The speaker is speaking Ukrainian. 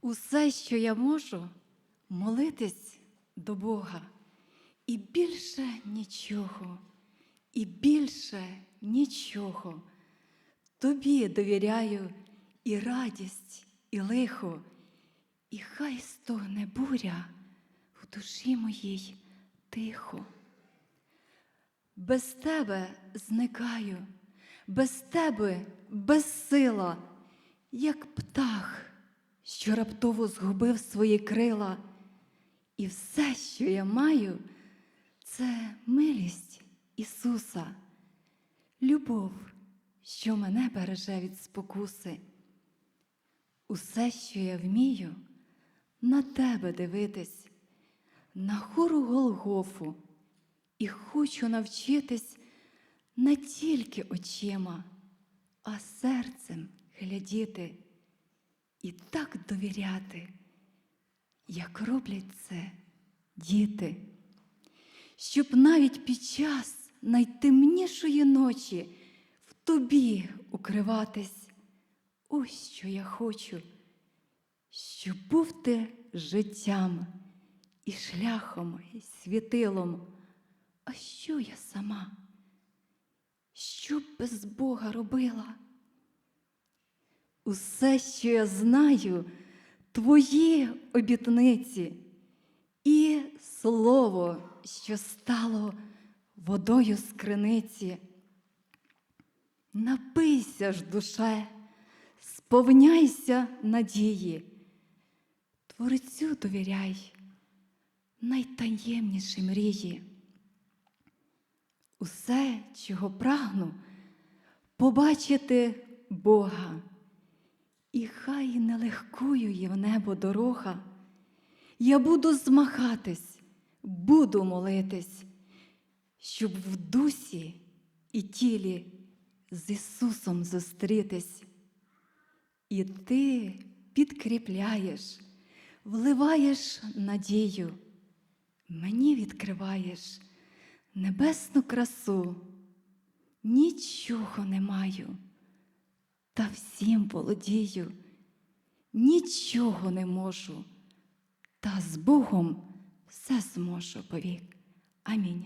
Усе, що я можу, молитись до Бога. І більше нічого, і більше нічого. Тобі довіряю і радість, і лихо, і хай стогне буря в душі моїй тихо. Без тебе зникаю, без тебе безсила, як птах, що раптово згубив свої крила. І все, що я маю, це милість Ісуса, любов, що мене береже від спокуси. Усе, що я вмію, на тебе дивитись, на хору Голгофу, і хочу навчитись не тільки очима, а серцем глядіти і так довіряти, як роблять це діти, щоб навіть під час найтемнішої ночі в тобі укриватись. Ось що я хочу, щоб був ти життям і шляхом, і світилом. А що я сама? Що б без Бога робила? Усе, що я знаю, твої обітниці і слово, що стало водою з криниці. Напийся ж, душе, сповняйся надії, Творцю довіряй найтаємніші мрії. Усе, чого прагну, побачити Бога, і хай нелегкою є в небо дорога. Я буду змахатись, буду молитись, щоб в дусі і тілі з Ісусом зустрітись. І ти підкріпляєш, вливаєш надію, мені відкриваєш небесну красу. Нічого не маю, та всім володію, нічого не можу, та з Богом все зможу повік. Амінь.